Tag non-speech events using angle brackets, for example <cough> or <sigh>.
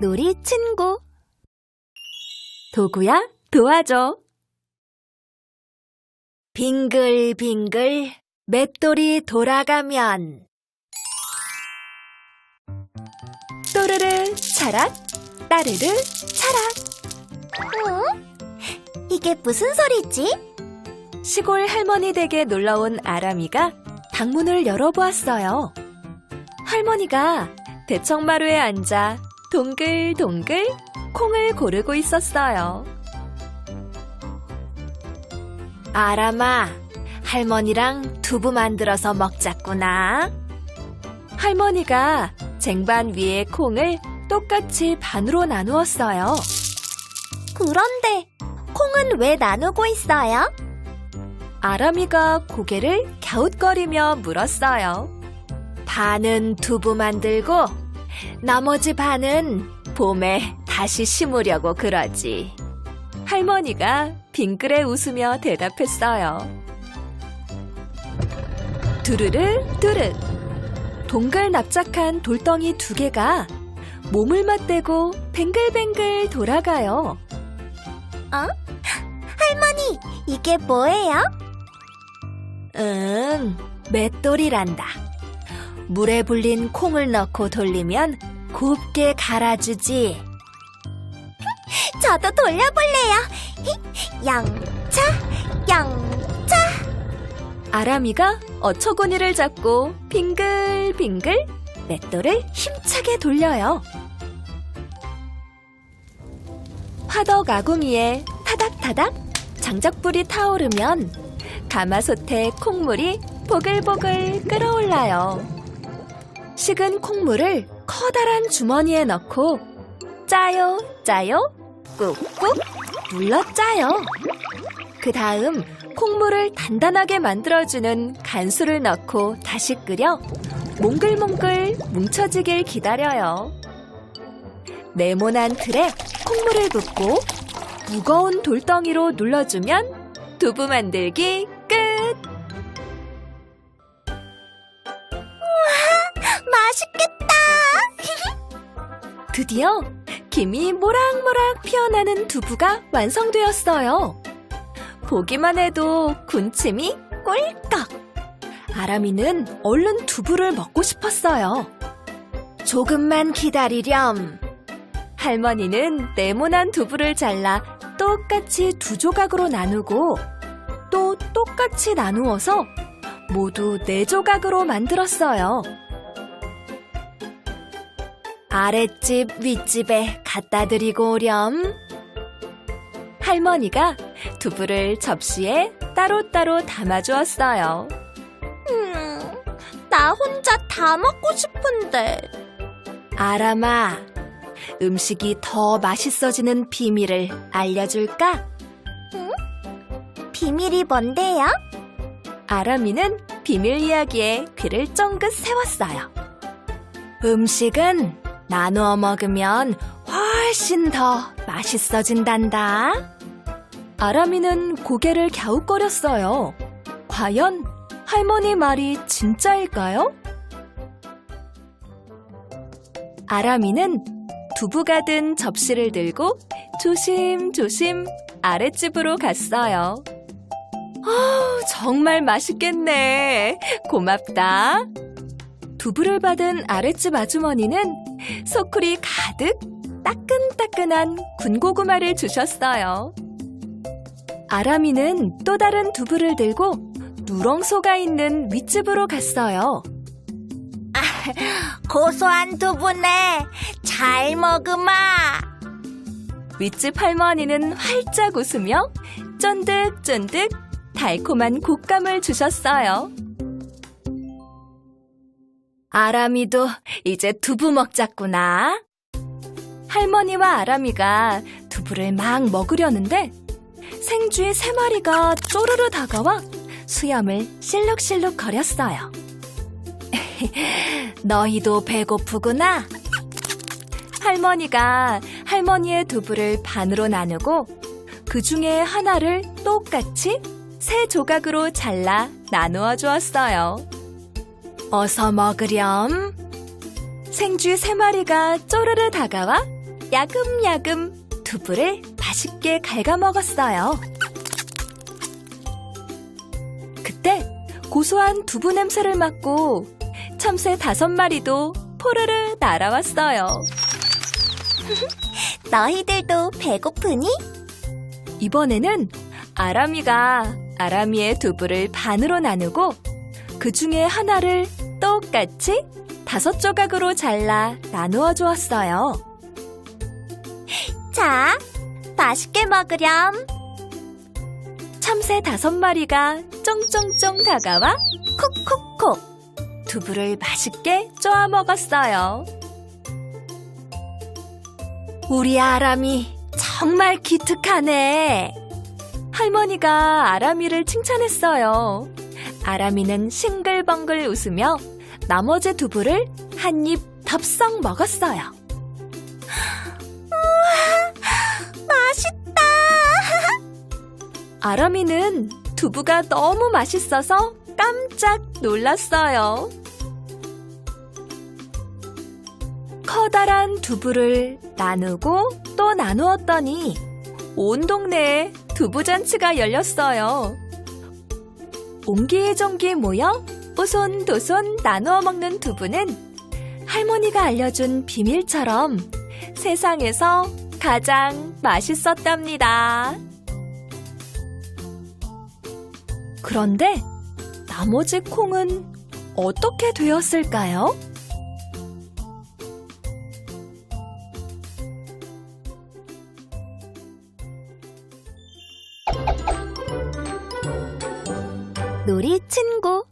놀이 친구 도구야 도와줘 빙글빙글 맷돌이 돌아가면 또르르 차락 따르르 차락 응? 이게 무슨 소리지? 시골 할머니 댁에 놀러온 아람이가 방문을 열어보았어요. 할머니가 대청마루에 앉아 동글동글 콩을 고르고 있었어요. 아람아, 할머니랑 두부 만들어서 먹자꾸나. 할머니가 쟁반 위에 콩을 똑같이 반으로 나누었어요. 그런데 콩은 왜 나누고 있어요? 아람이가 고개를 갸웃거리며 물었어요. 반은 두부 만들고 나머지 반은 봄에 다시 심으려고 그러지. 할머니가 빙그레 웃으며 대답했어요. 두르르 두르. 동글 납작한 돌덩이 두 개가 몸을 맞대고 뱅글뱅글 돌아가요. 할머니, 이게 뭐예요? 응, 맷돌이란다. 물에 불린 콩을 넣고 돌리면 곱게 갈아주지. 저도 돌려볼래요. 히, <laughs> 양차, 양차. 아람이가 어처구니를 잡고 빙글빙글 맷돌을 힘차게 돌려요. 화덕 아궁이에 타닥타닥 장작불이 타오르면 가마솥에 콩물이 보글보글 끓어올라요. 식은 콩물을 커다란 주머니에 넣고 짜요, 짜요, 꾹꾹 눌러 짜요. 그 다음 콩물을 단단하게 만들어주는 간수를 넣고 다시 끓여 몽글몽글 뭉쳐지길 기다려요. 네모난 틀에 콩물을 붓고 무거운 돌덩이로 눌러주면 두부 만들기 끝! 맛있겠다. <laughs> 드디어 김이 모락모락 피어나는 두부가 완성되었어요. 보기만 해도 군침이 꿀꺽. 아람이는 얼른 두부를 먹고 싶었어요. 조금만 기다리렴. 할머니는 네모난 두부를 잘라 똑같이 두 조각으로 나누고 또 똑같이 나누어서 모두 네 조각으로 만들었어요. 아랫집, 윗집에 갖다 드리고 오렴. 할머니가 두부를 접시에 따로따로 담아주었어요. 음, 나 혼자 다 먹고 싶은데. 아람아, 음식이 더 맛있어지는 비밀을 알려줄까? 비밀이 뭔데요? 아람이는 비밀 이야기에 귀를 쫑긋 세웠어요. 음식은 나누어 먹으면 훨씬 더 맛있어진단다. 아람이는 고개를 갸웃거렸어요. 과연 할머니 말이 진짜일까요? 아람이는 두부가 든 접시를 들고 조심조심 아랫집으로 갔어요. 아, 정말 맛있겠네. 고맙다. 두부를 받은 아랫집 아주머니는 소쿠리 가득 따끈따끈한 군고구마를 주셨어요. 아람이는 또 다른 두부를 들고 누렁소가 있는 윗집으로 갔어요. 고소한 두부네. 잘 먹으마. 윗집 할머니는 활짝 웃으며 쫀득쫀득 달콤한 곶감을 주셨어요. 아람이도 이제 두부 먹자꾸나. 할머니와 아람이가 두부를 막 먹으려는데 생쥐 세 마리가 쪼르르 다가와 수염을 실룩실룩 거렸어요. <laughs> 너희도 배고프구나. 할머니가 할머니의 두부를 반으로 나누고 그 중에 하나를 똑같이 세 조각으로 잘라 나누어 주었어요. 어서 먹으렴. 생쥐 세 마리가 쪼르르 다가와 야금야금 두부를 맛있게 갉아 먹었어요. 그때 고소한 두부 냄새를 맡고 참새 다섯 마리도 포르르 날아왔어요. <laughs> 너희들도 배고프니? 이번에는 아람이가 아람이의 두부를 반으로 나누고 그 중에 하나를 똑같이 다섯 조각으로 잘라 나누어 주었어요. 자, 맛있게 먹으렴. 참새 다섯 마리가 쫑쫑쫑 다가와 콕콕콕 두부를 맛있게 쪼아 먹었어요. 우리 아람이 정말 기특하네. 할머니가 아람이를 칭찬했어요. 아람이는 싱글벙글 웃으며 나머지 두부를 한 입 덥석 먹었어요. 맛있다. 아람이는 두부가 너무 맛있어서 깜짝 놀랐어요. 커다란 두부를 나누고 또 나누었더니 온 동네에 두부잔치가 열렸어요. 옹기종기 모여 오손도손 나누어 먹는 두부는 할머니가 알려준 비밀처럼 세상에서 가장 맛있었답니다. 그런데 나머지 콩은 어떻게 되었을까요? 놀이 친구